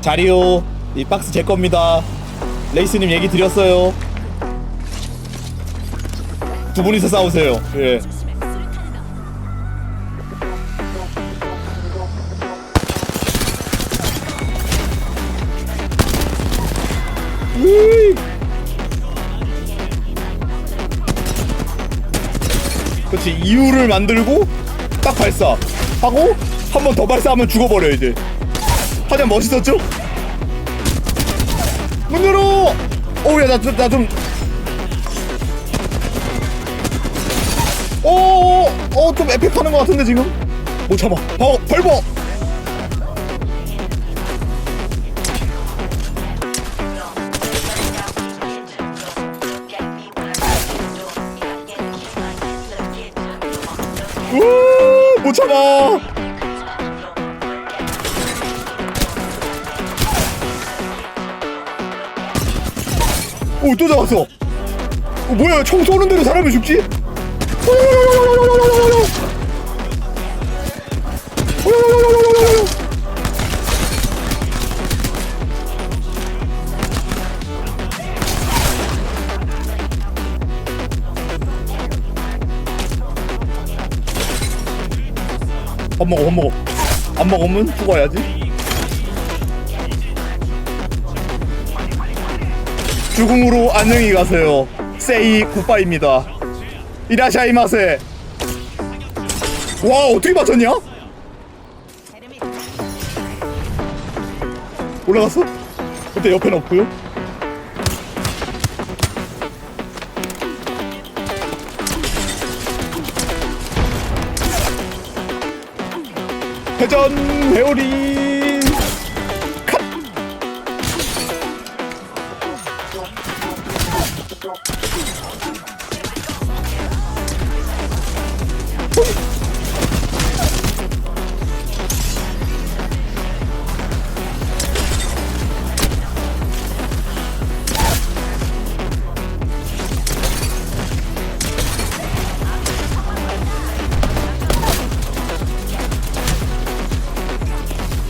자리요. 이 박스 제 겁니다. 레이스님 얘기 드렸어요. 두 분이서 싸우세요. 예. 그렇지 이유를 만들고 딱 발사 하고 한 번 더 발사하면 죽어버려 이제. 하지만 멋있었죠? 문 열어! 오야 나좀 오어 좀 에픽하는 것 같은데 지금? 못 참아. 어 밟어 우못 참아 오 또 잡았어. 어, 뭐야 총 쏘는 대로 사람이 죽지? 밥 먹어 밥 먹어. 안 먹으면 죽어야지 죽음으로 안녕히 가세요. 세이 굿바입니다. 이라샤이 마세. 와 어떻게 맞췄냐? 올라갔어? 그때 옆에는 없고요 회전 회오리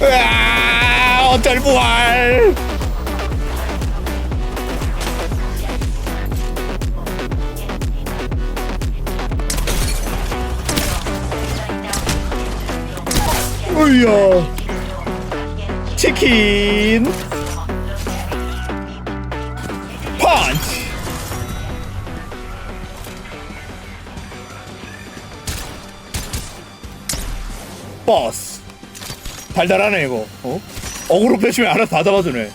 으아 어쩔 부활 으야. 치킨. 펀치. 버스. 달달하네 이거. 어? 어그로 빼시면 알아서 다 잡아주네